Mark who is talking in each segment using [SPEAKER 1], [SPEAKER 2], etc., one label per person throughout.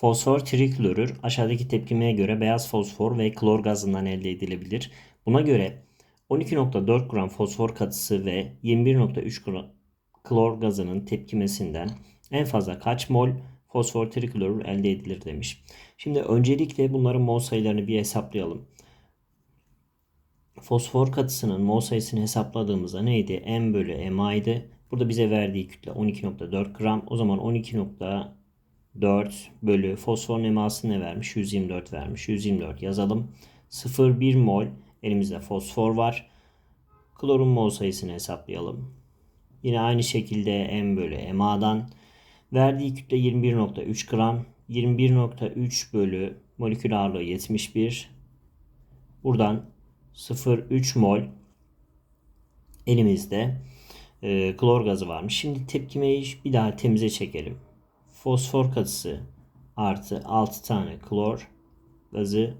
[SPEAKER 1] Fosfor triklorür aşağıdaki tepkimeye göre beyaz fosfor ve klor gazından elde edilebilir. Buna göre 12.4 gram fosfor katısı ve 21.3 gram klor gazının tepkimesinden en fazla kaç mol fosfor triklorür elde edilir demiş. Şimdi öncelikle bunların mol sayılarını bir hesaplayalım. Fosfor katısının mol sayısını hesapladığımızda neydi? M bölü MA'ydı. Burada bize verdiği kütle 12.4 gram. O zaman 12.4 bölü fosforun eması ne vermiş? 124 vermiş. 124 yazalım. 0,1 mol elimizde fosfor var. Klorun mol sayısını hesaplayalım. Yine aynı şekilde M bölü MA'dan verdiği kütle 21.3 gram. 21.3 bölü molekül ağırlığı 71. Buradan 0,3 mol elimizde e, klor gazı varmış. Şimdi tepkimeyi bir daha temize çekelim. Fosfor katısı artı 6 tane klor gazı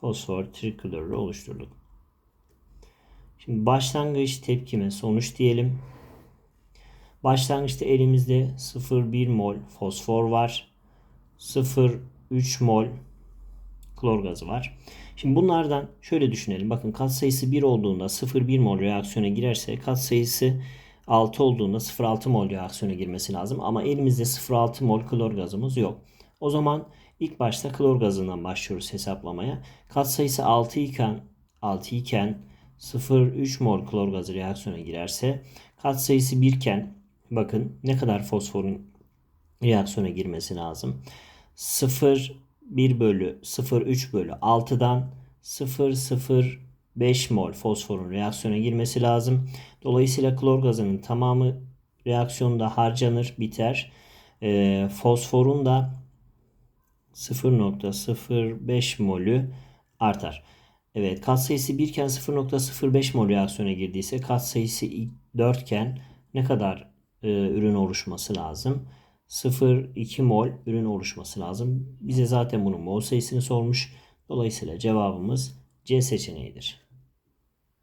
[SPEAKER 1] fosfor triklorürü oluşturduk. Şimdi başlangıç tepkime sonuç diyelim. Başlangıçta elimizde 0,1 mol fosfor var. 0,3 mol klor gazı var. Şimdi bunlardan şöyle düşünelim. Bakın kat sayısı 1 olduğunda 0,1 mol reaksiyona girerse kat sayısı 6 olduğunda 0,6 mol reaksiyona girmesi lazım. Ama elimizde 0,6 mol klor gazımız yok. O zaman ilk başta klor gazından başlıyoruz hesaplamaya. Kat sayısı 6 iken 6 iken 0,3 mol klor gazı reaksiyona girerse kat sayısı 1 iken bakın ne kadar fosforun reaksiyona girmesi lazım. 0 1 bölü 0,3 bölü 6'dan 0,05 mol fosforun reaksiyona girmesi lazım. Dolayısıyla klor gazının tamamı reaksiyonda harcanır, biter. E, fosforun da 0.05 molü artar. Evet kat sayısı 1 iken 0.05 mol reaksiyona girdiyse kat sayısı 4 iken ne kadar e, ürün oluşması lazım? 0,2 mol ürün oluşması lazım. Bize zaten bunun mol sayısını sormuş. Dolayısıyla cevabımız C seçeneğidir.